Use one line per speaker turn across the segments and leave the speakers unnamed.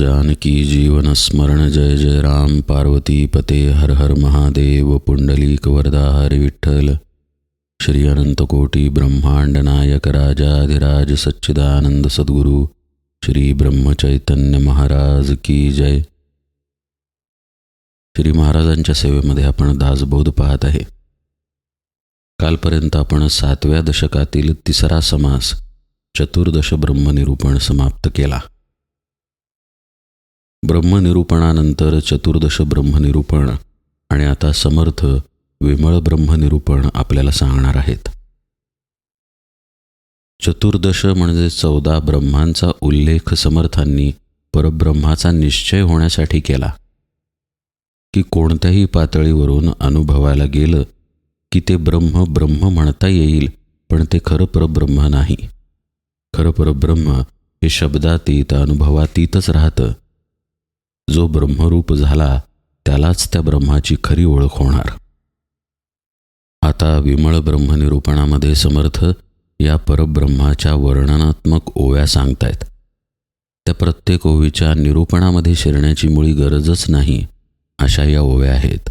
जानकी जीवन स्मरण जय जय राम। पार्वती पते हर हर महादेव। पुंडलीक वरदा हरी विठ्ठल। श्री अनंतकोटी ब्रह्मांड नायक राजाधिराज सच्चिदानंद सद्गुरु। श्री ब्रह्मचैतन्य महाराज की जय। श्री महाराजांच्या सेवेमध्ये आपण दासबोध पाहत आहे. कालपर्यंत आपण सातव्या दशकातील तिसरा समास चतुर्दश ब्रह्मनिरूपण समाप्त केला. ब्रह्मनिरूपणानंतर चतुर्दश ब्रह्मनिरूपण आणि आता समर्थ विमळ ब्रह्मनिरूपण आपल्याला सांगणार आहेत. चतुर्दश म्हणजे चौदा ब्रह्मांचा उल्लेख समर्थांनी परब्रह्माचा निश्चय होण्यासाठी केला. की कोणत्याही पातळीवरून अनुभवायला गेलं की ते ब्रह्म ब्रह्म म्हणता येईल पण ते खरं परब्रह्म नाही. खरं परब्रह्म हे शब्दातीत अनुभवातीतच राहतं. जो ब्रह्मरूप झाला त्यालाच त्या ब्रह्माची खरी ओळख होणार. आता विमळ ब्रह्मनिरूपणामध्ये समर्थ या परब्रह्माच्या वर्णनात्मक ओव्या सांगतायत. त्या प्रत्येक ओवीच्या निरूपणामध्ये शिरण्याची मुळी गरजच नाही अशा या ओव्या आहेत.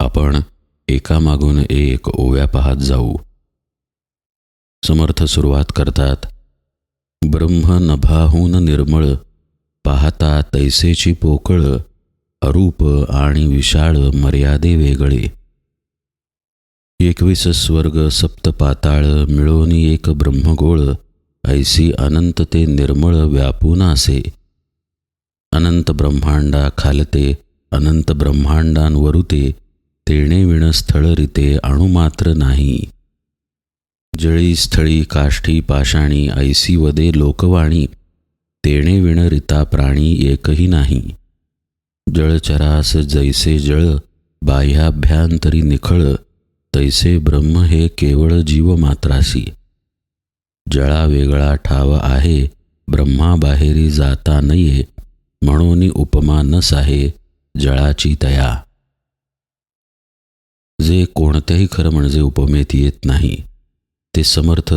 आपण एकामागून एक ओव्या पाहत जाऊ. समर्थ सुरुवात करतात ब्रह्म नभाहून निर्मळ पाहता तैसेची पोकळ अरूप आणि विशाळ मर्यादे वेगळे. एकवीस स्वर्ग सप्त पाताळ मिळून एक ब्रह्मगोळ ऐसी अनंत ते निर्मळ व्यापून असे. अनंत ब्रह्मांडा खालते अनंत ब्रह्मांडांवरुते तेणे विण स्थळरिते अणुमात्र नाही. जळी स्थळी काष्ठी पाषाणी ऐसी वदे लोकवाणी तेणे विणरिता प्राणी एकही नाही. जळचरास जैसे जळ बाह्याभ्यांतरी निखळ तैसे ब्रह्म हे केवळ जीव मात्रासी जळा वेगळा ठाव आहे ब्रह्माबाहेरी जाता नये म्हणून उपमा नस आहे जळाची तया जे कोणत्याही खरं म्हणजे उपमेत येत नाही. ते समर्थ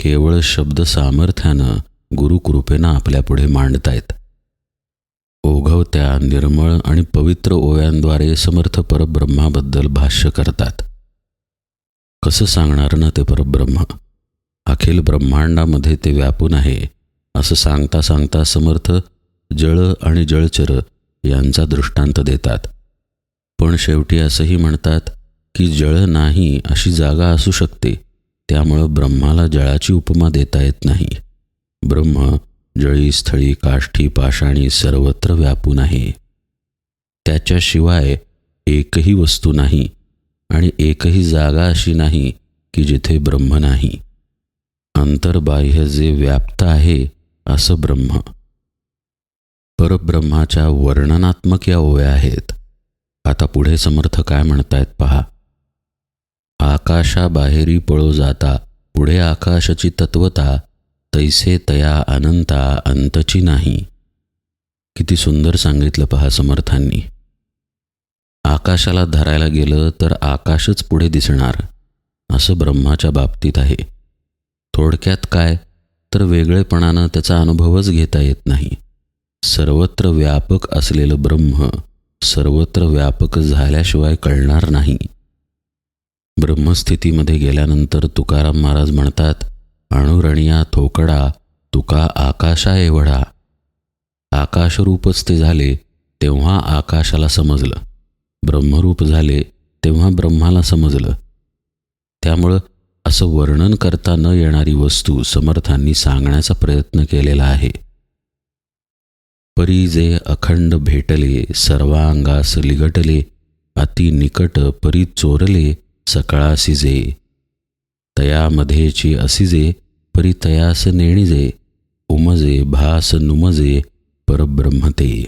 केवळ शब्द सामर्थ्यानं गुरुकृपेनं आपल्यापुढे मांडतायत. ओघवत्या निर्मळ आणि पवित्र ओव्यांद्वारे समर्थ परब्रह्माबद्दल भाष्य करतात. कसं सांगणार ना ते परब्रह्म? अखिल ब्रह्मांडामध्ये ते व्यापून आहे असं सांगता सांगता समर्थ जळ आणि जळचर यांचा दृष्टांत देतात. पण शेवटी असंही म्हणतात की जळ नाही अशी जागा असू शकते त्यामुळं ब्रह्माला जळाची उपमा देता येत नाही. ब्रह्म जळीस्थळी काष्ठी पाषाणी सर्वत्र व्यापून आहे. त्याच्याशिवाय एकही वस्तू नाही आणि एकही जागा अशी नाही की जिथे ब्रह्म नाही. अंतर्बाह्य जे व्याप्त आहे असं ब्रह्म. परब्रह्माच्या वर्णनात्मक या ओव्या आहेत. आता पुढे समर्थ काय म्हणतायत पहा. आकाशाबाहेरी पळो जाता पुढे आकाशाची तत्वता तैसे तया अनंता अंतची नाही. किती सुंदर सांगितलं पहा समर्थांनी. आकाशाला धरायला गेलं तर आकाशच पुढे दिसणार असं ब्रह्माच्या बाबतीत आहे. थोडक्यात काय? तर वेगळेपणानं त्याचा अनुभवच घेता येत नाही. सर्वत्र व्यापक असलेलं ब्रह्म सर्वत्र व्यापक झाल्याशिवाय कळणार नाही. ब्रह्मस्थितीमध्ये गेल्यानंतर तुकाराम महाराज म्हणतात अणुरणिया थोकडा तुका आकाशा एवढा आकाशरूपच ते झाले तेव्हा आकाशाला समजलं. ब्रह्मरूप झाले तेव्हा ब्रह्माला समजलं. त्यामुळं असं वर्णन करता न येणारी वस्तू समर्थांनी सांगण्याचा प्रयत्न केलेला आहे. परी जे अखंड भेटले सर्वांगास लिगटले अति निकट परी चोरले तयामध्येची असिजे परी तयास नेणिजे उमजे भास नुमजे परब्रह्मते.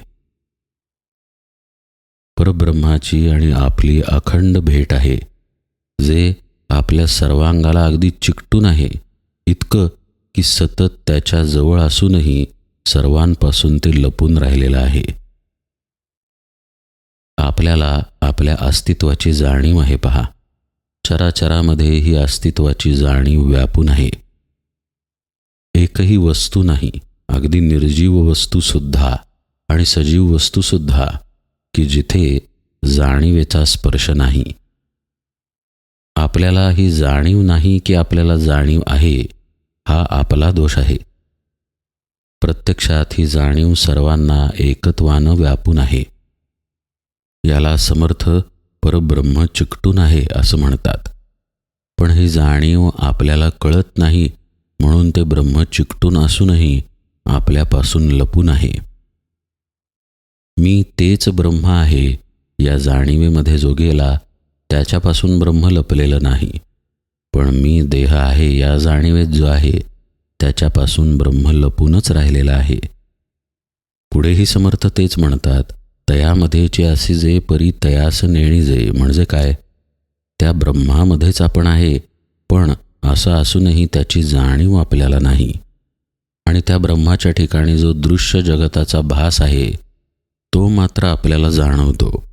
परब्रह्माची आणि आपली अखंड भेट आहे जे आपल्या सर्वांगाला अगदी चिकटून आहे इतकं की सतत त्याच्याजवळ असूनही सर्वांपासून ते लपून राहिलेलं आहे. आपल्याला आपल्या अस्तित्वाची जाणीव आहे पहा. चराचरामध्ये ही अस्तित्वाची जाणीव व्यापून आहे. एकही वस्तू नाही अगदी निर्जीव वस्तूसुद्धा आणि सजीव वस्तूसुद्धा की जिथे जाणीवेचा स्पर्श नाही. आपल्याला ही जाणीव नाही की आपल्याला जाणीव आहे हा आपला दोष आहे. प्रत्यक्षात ही जाणीव सर्वांना एकत्वानं व्यापून आहे. याला समर्थ परब्रह्म चिकटून आहे असं म्हणतात. पण ही जाणीव आपल्याला कळत नाही म्हणून ते ब्रह्म चिकटून असूनही आपल्यापासून लपून आहे मी तेच ब्रह्म आहे या जाणीवेमध्ये जो गेला त्याच्यापासून ब्रह्म लपलेलं नाही. पण मी देह आहे या जाणीवेत जो आहे त्याच्यापासून ब्रह्म लपूनच राहिलेला आहे. पुढेही समर्थ तेच म्हणतात तयामध्येचे असे जे परी तयास नेणी जे म्हणजे काय? त्या ब्रह्मामध्येच आपण आहे पण असं असूनही त्याची जाणीव आपल्याला नाही. आणि त्या ब्रह्माच्या ठिकाणी जो दृश्य जगताचा भास आहे तो मात्र आपल्याला जाणवतो.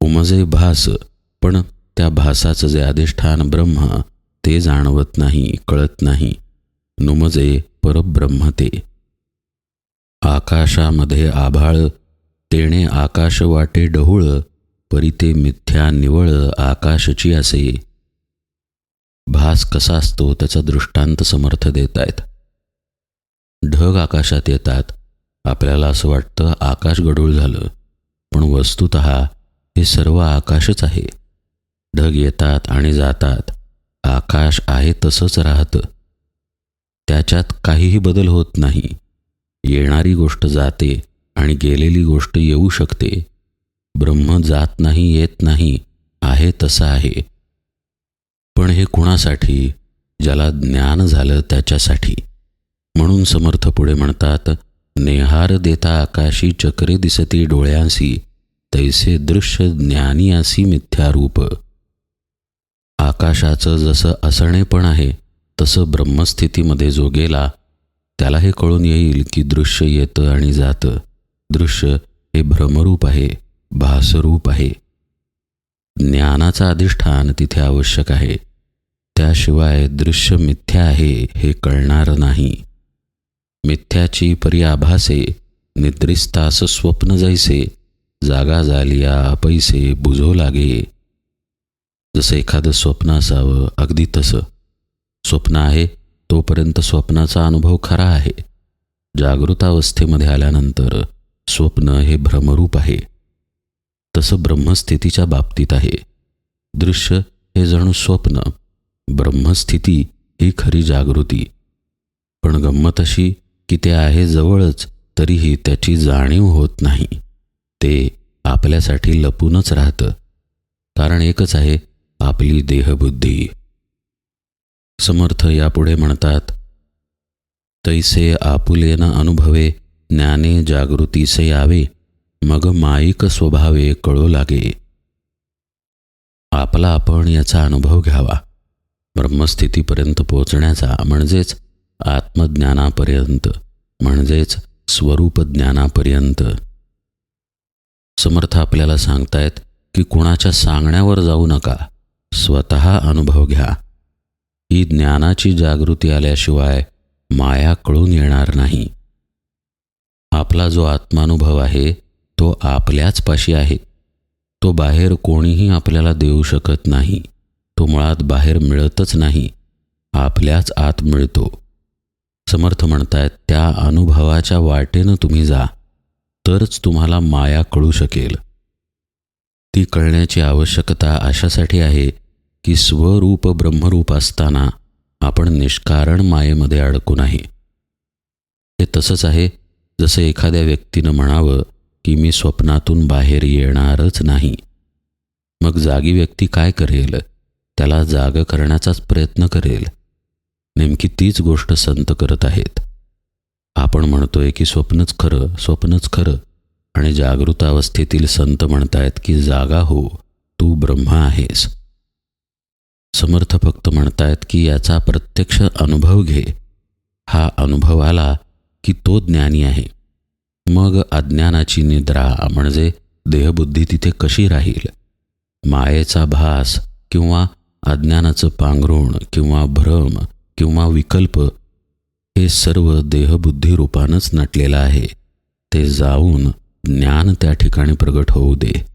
उमजे भास पण त्या भासाचं जे अधिष्ठान ब्रह्म ते जाणवत नाही कळत नाही. नुमजे परब्रह्म ते आकाशामध्ये आभाळ तेणे आकाश वाटे डहुळ परी ते मिथ्या निवळ आकाशची असे. भास कसा असतो त्याचा दृष्टांत समर्थ देत आहेत ढग आकाशात येतात. आपल्याला असं वाटतं आकाश गढूळ झालं. पण वस्तुत हे सर्व आकाशच आहे. ढग येतात आणि जातात. आकाश आहे तसंच राहतं. त्याच्यात काहीही बदल होत नाही. येणारी गोष्ट जाते. आणि गेलेली गोष्ट येऊ शकते. ब्रह्म जात नाही येत नाही आहे तसं आहे. पण हे कुणासाठी? ज्याला ज्ञान झालं त्याच्यासाठी. म्हणून समर्थ पुढे म्हणतात नेहार देता आकाशी चक्रे दिसती डोळ्यांसी तैसे दृश्य ज्ञानियासी मिथ्यारूप. आकाशाचं जसं असणेपण आहे तसं ब्रह्मस्थितीमध्ये जो गेला त्याला हे कळून येईल की दृश्य येतं आणि जातं. दृश्य हे भ्रमरूप आहे भासरूप आहे. ज्ञानाचं अधिष्ठान तिथे आवश्यक आहे. त्याशिवाय दृश्य मिथ्या आहे हे कळणार नाही. मिथ्याची पर्याभासे निद्रिस्तास स्वप्न जैसे जागा झालिया पैसे बुजो लागे. जसं एखादं स्वप्न असावं अगदी तसं. स्वप्न आहे तोपर्यंत स्वप्नाचा अनुभव खरा आहे. जागृतावस्थेमध्ये आल्यानंतर स्वप्न हे भ्रमरूप आहे. तसं ब्रह्मस्थितीच्या बाबतीत आहे. दृश्य हे जणू स्वप्न. ब्रह्मस्थिती ही खरी जागृती. पण गंमत अशी की ते आहे जवळच तरीही त्याची जाणीव होत नाही. ते आपल्यासाठी लपूनच राहतं. कारण एकच आहे आपली देहबुद्धी. समर्थ यापुढे म्हणतात तैसे आपुलेन अनुभवे ज्ञाने जागृतीसे यावे मग माईक स्वभावे कळू लागे. आपला आपण याचा अनुभव घ्यावा. ब्रह्मस्थितीपर्यंत पोचण्याचा म्हणजेच आत्मज्ञानापर्यंत म्हणजेच स्वरूप ज्ञानापर्यंत समर्थ आपल्याला सांगतायत की कुणाच्या सांगण्यावर जाऊ नका स्वतः अनुभव घ्या. ही ज्ञानाची जागृती आल्याशिवाय माया कळून येणार नाही. आपला जो आत्मानुभव आहे तो आपल्याच पाशी आहे. तो बाहेर कोणीही आपल्याला देऊ शकत नाही. तो मुळात बाहेर मिळतच नाही. आपल्याच आत मिळतो. समर्थ म्हणतायत त्या अनुभवाच्या वाटेनं तुम्ही जा. तरच तुम्हाला माया कळू शकेल. ती कळण्याची आवश्यकता अशासाठी आहे की स्वरूप ब्रह्मरूप असताना आपण निष्कारण मायेमध्ये अडकून आहे हे तसंच आहे जसं एखाद्या व्यक्तीनं म्हणावं की मी स्वप्नातून बाहेर येणारच नाही. मग जागी व्यक्ती काय करेल? त्याला जाग करण्याचाच प्रयत्न करेल. नेमकी तीच गोष्ट संत करत आहेत. आपण म्हणतोय की स्वप्नच खरं स्वप्नच खरं. आणि जागृतावस्थेतील संत म्हणतायत की जागा हो तू ब्रह्म आहेस. समर्थ फक्त म्हणतायत की याचा प्रत्यक्ष अनुभव घे. हा अनुभव आला की तो ज्ञानी आहे. मग अज्ञानाची निद्रा म्हणजे देहबुद्धी तिथे कशी राहील? मायेचा भास किंवा अज्ञानाचं पांघरुण किंवा भ्रम किंवा विकल्प हे सर्व देहबुद्धी रूपानंच नटलेलं आहे. ते जाऊन ज्ञान त्या ठिकाणी प्रगट होऊ दे.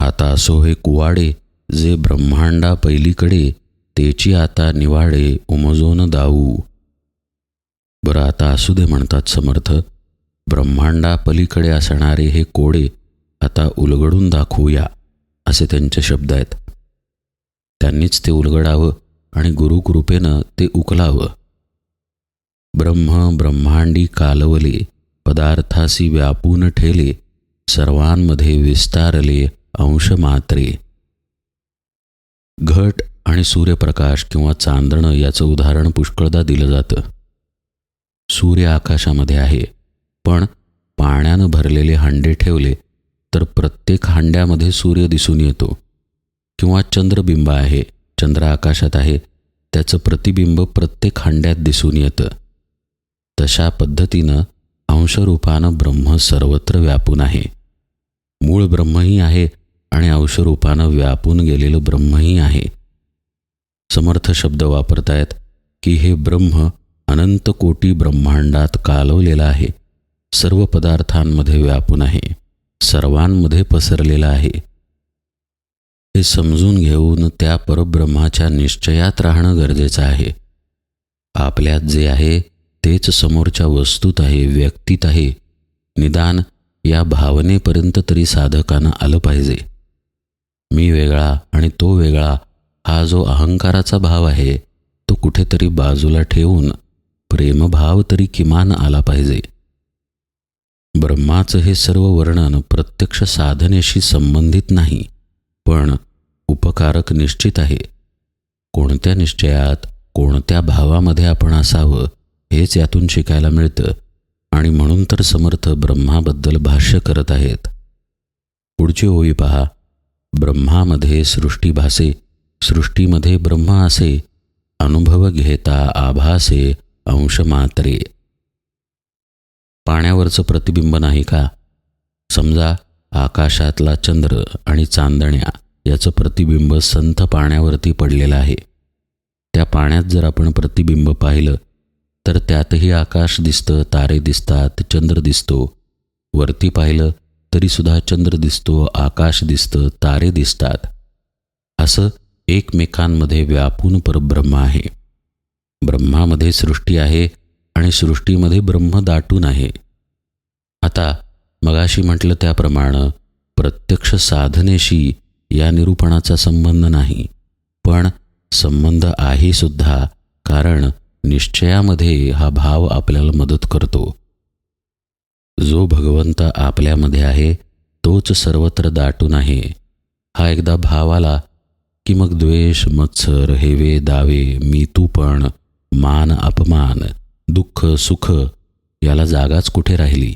आता असो हे कुवाडे जे ब्रह्मांडा पहिलीकडे तेची आता निवाडे उमजोन दाऊ. बरं आता असू दे म्हणतात समर्थ. ब्रह्मांडा पलीकडे असणारे हे कोडे आता उलगडून दाखवूया असे त्यांचे शब्द आहेत. त्यांनीच ते उलगडावं आणि गुरुकृपेनं ते उकलावं. ब्रह्म ब्रह्मांडी कालवले पदार्थासी व्यापून ठेले सर्वांमध्ये विस्तारले अंश मात्रे. घट आणि सूर्यप्रकाश किंवा चांदणं याचं उदाहरण पुष्कळदा दिलं जातं. सूर्य आकाशामध्ये आहे. पण पाण्यानं भरलेले हांडे ठेवले तर प्रत्येक हांड्यामध्ये सूर्य दिसून येतो. किंवा चंद्रबिंब आहे चंद्र आकाशात आहे त्याचं प्रतिबिंब प्रत्येक हांड्यात दिसून येतं. तशा पद्धतीनं अंशरूपानं ब्रह्म सर्वत्र व्यापून आहे. मूळ ब्रह्मही आहे आणि अंशरूपानं व्यापून गेलेलं ब्रह्मही आहे. समर्थ शब्द वापरतायत की हे ब्रह्म अनंत कोटी ब्रह्मांडात कालवलेला आहे. सर्व पदार्थांमध्ये व्यापून आहे. सर्वांमध्ये पसरलेला आहे. हे समजून घेऊन त्या परब्रह्माच्या निश्चयात राहणं गरजेचं आहे. आपल्यात जे आहे तेच समोरच्या वस्तूत आहे व्यक्तीत आहे. निदान या भावनेपर्यंत तरी साधकानं आलं पाहिजे. मी वेगळा आणि तो वेगळा हा जो अहंकाराचा भाव आहे तो कुठेतरी बाजूला ठेवून प्रेमभाव तरी किमान आला पाहिजे. ब्रह्माचं हे सर्व वर्णन प्रत्यक्ष साधनेशी संबंधित नाही पण उपकारक निश्चित आहे. कोणत्या निश्चयात कोणत्या भावामध्ये आपण असावं हेच यातून शिकायला मिळतं आणि म्हणून तर समर्थ ब्रह्माबद्दल भाष्य करत आहेत. पुढची ओळी पहा. ब्रह्मामध्ये सृष्टी भासे सृष्टीमध्ये ब्रह्म असे अनुभव घेता आभासे अंश मात्रे. पाण्यावरचं प्रतिबिंब नाही का? समजा आकाशातला चंद्र आणि चांदण्या याचं प्रतिबिंब संथ पाण्यावरती पडलेलं आहे. त्या पाण्यात जर आपण प्रतिबिंब पाहिलं तर त्यातही आकाश दिसतं तारे दिसतात चंद्र दिसतो. वरती पाहिलं तरीसुद्धा चंद्र दिसतो आकाश दिसतं तारे दिसतात. असं एकमेकांमध्ये व्यापून परब्रह्म आहे. ब्रह्मामध्ये सृष्टी आहे आणि सृष्टीमध्ये ब्रह्म दाटून आहे. आता मगाशी म्हटलं त्याप्रमाणे प्रत्यक्ष साधनेशी या निरूपणाचा संबंध नाही पण संबंध आहे सुद्धा कारण निश्चयामध्ये हा भाव आपल्याला मदत करतो. जो भगवंत आपल्यामध्ये आहे तोच सर्वत्र दाटून आहे. हा एकदा भाव आला की मग द्वेष मत्सर हेवे दावे मी तू पण मान अपमान दुःख सुख याला जागाच कुठे राहिली?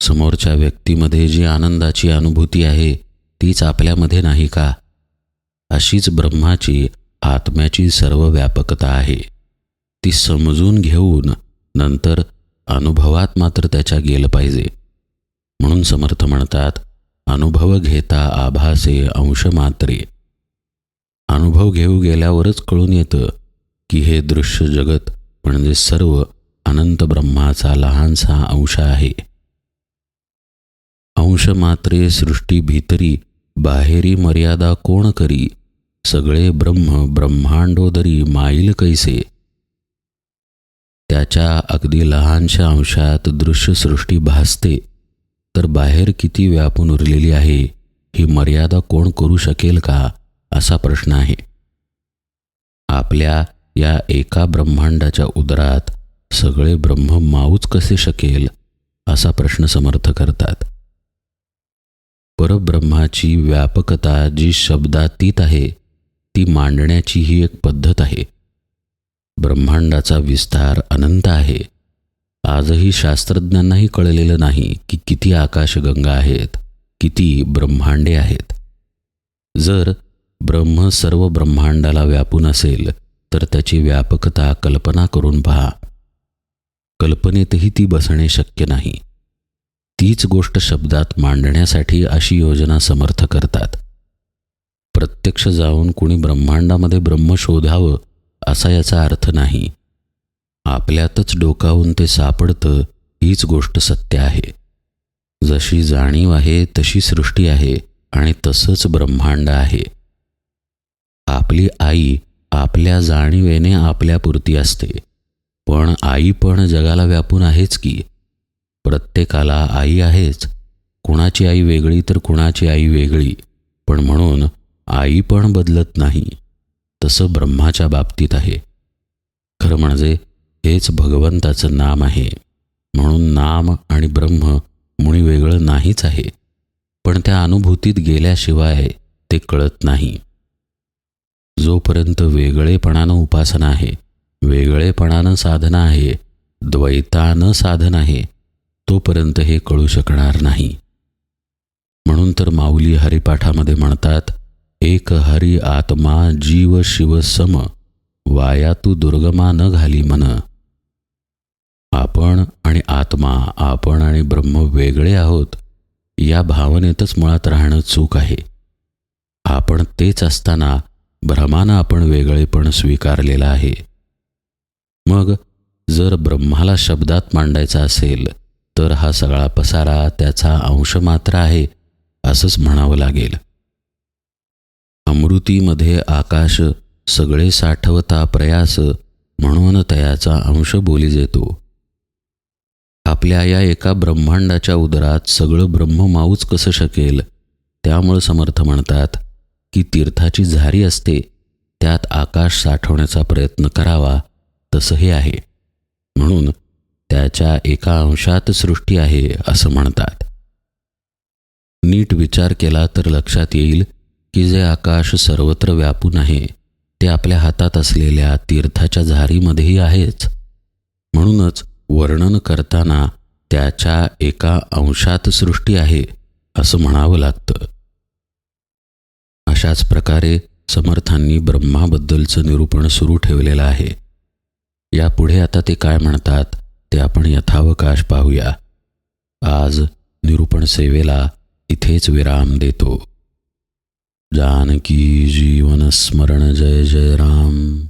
समोरच्या व्यक्तीमध्ये जी आनंदाची अनुभूती आहे तीच आपल्यामध्ये नाही का? अशीच ब्रह्माची आत्म्याची सर्व व्यापकता आहे. ती समजून घेऊन नंतर अनुभवात मात्र त्याच्या गेलं पाहिजे. म्हणून समर्थ म्हणतात अनुभव घेता आभासे अंश मात्रे अनुभव घेऊ गेल्यावरच कळून येतं की हे दृश्य जगत म्हणजे सर्व अनंत ब्रह्माचा लहानसा अंश आहे. अंश मात्रे सृष्टी भीतरी बाहेरी मर्यादा कोण करी? सगळे ब्रह्म ब्रह्मांडोदरी माईल कैसे? त्याच्या अगदी लहानशा अंशात दृश्यसृष्टी भासते तर बाहेर किती व्यापून उरलेली आहे? ही मर्यादा कोण करू शकेल का? असा प्रश्न आहे. आपल्या या एका ब्रह्मांडाच्या उदरात सगळे ब्रह्म माऊच कसे शकेल असा प्रश्न समर्थ करतात. परब्रह्माची व्यापकता जी शब्दातीत आहे ती मांडण्याची ही एक पद्धत आहे. ब्रह्मांडाचा विस्तार अनंत आहे. आजही शास्त्रज्ञांनाही कळलेलं नाही की किती आकाशगंगा आहेत किती ब्रह्मांडे आहेत. जर ब्रह्म सर्व ब्रह्मांडाला व्यापून असेल तर त्याची व्यापकता कल्पना करून पहा. कल्पनेतही ती बसणे शक्य नाही. तीच गोष्ट शब्दात मांडण्यासाठी अशी योजना समर्थ करतात. प्रत्यक्ष जाऊन कुणी ब्रह्मांडामध्ये ब्रह्म शोधावं असा याचा अर्थ नाही. आपल्यातच डोकावून ते सापडतं हीच गोष्ट सत्य आहे. जशी जाणीव आहे तशी सृष्टी आहे आणि तसंच ब्रह्मांड आहे. आपली आई आपल्या जाणीवेने आपल्यापुरती असते. पण आई पण जगाला व्यापून आहेच की? प्रत्येकाला आई आहेच. कुणाची आई वेगळी तर कुणाची आई वेगळी. पण म्हणून आई पण बदलत नाही. तसं ब्रह्माच्या बाबतीत आहे. खरं म्हणजे हेच भगवंताचं नाम आहे. म्हणून नाम आणि ब्रह्म मुळी वेगळं नाहीच आहे. पण त्या अनुभूतीत गेल्याशिवाय ते कळत नाही. जोपर्यंत वेगळेपणानं उपासना आहे वेगळेपणानं साधना आहे द्वैतानं साधन आहे तोपर्यंत हे कळू शकणार नाही. म्हणून तर माऊली हरिपाठामध्ये म्हणतात एक हरी आत्मा जीव शिव सम वाया तू दुर्गमा न घाली मन. आपण आणि आत्मा आपण आणि ब्रह्म वेगळे आहोत या भावनेतच मुळात राहणं चूक आहे. आपण तेच असताना भ्रमानं आपण वेगळेपण स्वीकारलेलं आहे. मग जर ब्रह्माला शब्दात मांडायचा असेल तर हा सगळा पसारा त्याचा अंश मात्र आहे असंच म्हणावं लागेल. अमृतीमध्ये आकाश सगळे साठवता प्रयास म्हणून तयाचा अंश बोली जेतो. आपल्या या एका ब्रह्मांडाच्या उदरात सगळं ब्रह्म माऊच कसं शकेल त्यामुळं समर्थ म्हणतात की तीर्थाची झारी असते त्यात आकाश साठवण्याचा प्रयत्न करावा तसं हे आहे. म्हणून त्याच्या एका अंशात सृष्टी आहे असं म्हणतात. नीट विचार केला तर लक्षात येईल की जे आकाश सर्वत्र व्यापून आहे ते आपल्या हातात असलेल्या तीर्थाच्या झारीमध्येही आहेच. म्हणूनच वर्णन करताना त्याच्या एका अंशात सृष्टी आहे असं म्हणावं लागतं. अशाच प्रकारे समर्थांनी ब्रह्माबद्दलचं निरूपण सुरू ठेवलेलं आहे. यापुढे आता ते काय म्हणतात ते आपण यथावकाश पाहूया. आज निरूपण सेवेला इथेच विराम देतो. जानकी जीवन स्मरण जय जय राम.